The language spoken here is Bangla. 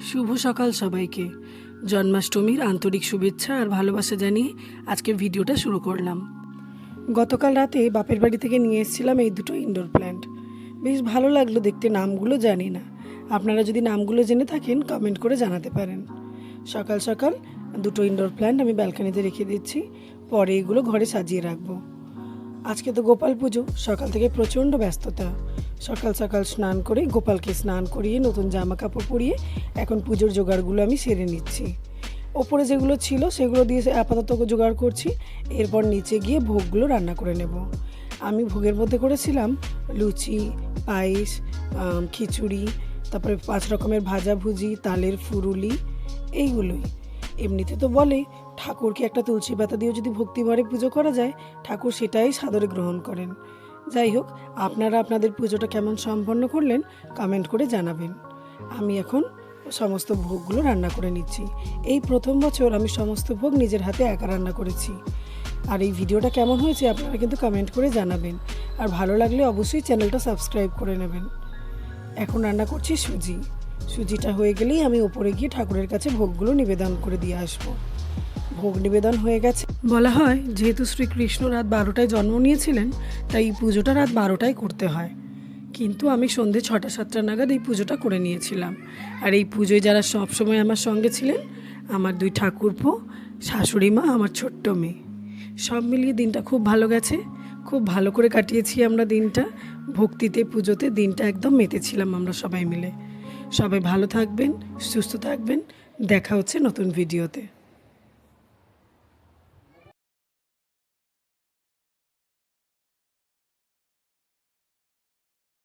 শুভ সকাল সবাইকে। জন্মাষ্টমীর আন্তরিক শুভেচ্ছা আর ভালোবাসা জানিয়ে আজকে ভিডিওটা শুরু করলাম। গতকাল রাতে বাপের বাড়ি থেকে নিয়ে এসেছিলাম এই দুটো ইনডোর প্ল্যান্ট বেশ ভালো লাগল দেখতে, নামগুলো জানি না। আপনারা যদি নামগুলো জেনে থাকেন কমেন্ট করে জানাতে পারেন। সকাল সকাল দুটো ইনডোর প্ল্যান্ট আমি ব্যালকানিতে রেখে দিচ্ছি। পরে এগুলো ঘরে সাজিয়ে রাখব। আজকে তো গোপাল পুজো, সকাল থেকে প্রচণ্ড ব্যস্ততা। সকাল সকাল স্নান করে গোপালকে স্নান করিয়ে নতুন জামা কাপড় পরিয়ে এখন পুজোর জোগাড়গুলো আমি সেরে নিচ্ছি। ওপরে যেগুলো ছিল সেগুলো দিয়ে আপাতত জোগাড় করছি, এরপর নিচে গিয়ে ভোগগুলো রান্না করে নেব। আমি ভোগের মধ্যে করেছিলাম লুচি, পায়েস খিচুড়ি, তারপরে পাঁচ রকমের ভাজাভুজি তালের ফুরুলি, এইগুলোই। এমনিতে তো বলে ঠাকুরকে একটা তুলসী পাতা দিয়েও যদি ভক্তিভরে পুজো করা যায়, ঠাকুর সেটাই সাদরে গ্রহণ করেন। যাই হোক, আপনারা আপনাদের পুজোটা কেমন সম্পন্ন করলেন কমেন্ট করে জানাবেন। আমি এখন সমস্ত ভোগগুলো রান্না করে নিচ্ছি। এই প্রথম বছর আমি সমস্ত ভোগ নিজের হাতে একা রান্না করেছি। আর এই ভিডিওটা কেমন হয়েছে আপনারা কিন্তু কমেন্ট করে জানাবেন। আর ভালো লাগলে অবশ্যই চ্যানেলটা সাবস্ক্রাইব করে নেবেন। এখন রান্না করছি সুজি। সুজিটা হয়ে গেলেই আমি ওপরে গিয়ে ঠাকুরের কাছে ভোগগুলো নিবেদন করে দিয়ে আসব। ভোগ নিবেদন হয়ে গেছে। বলা হয়, যেহেতু শ্রীকৃষ্ণ রাত বারোটায় জন্ম নিয়েছিলেন, তাই এই পুজোটা রাত বারোটায় করতে হয়। কিন্তু আমি সন্ধে ছটা, সাতটা নাগাদ এই পুজোটা করে নিয়েছিলাম। আর এই পুজোয় যারা সবসময় আমার সঙ্গে ছিলেন, আমার দুই ঠাকুরপো, শাশুড়ি মা, আমার ছোট্ট মেয়ে। সব মিলিয়ে দিনটা খুব ভালো গেছে। খুব ভালো করে কাটিয়েছি আমরা দিনটা। ভক্তিতে, পুজোতে দিনটা একদম মেতেছিলাম আমরা সবাই মিলে। সবাই ভালো থাকবেন, সুস্থ থাকবেন। দেখা হচ্ছে নতুন ভিডিওতে।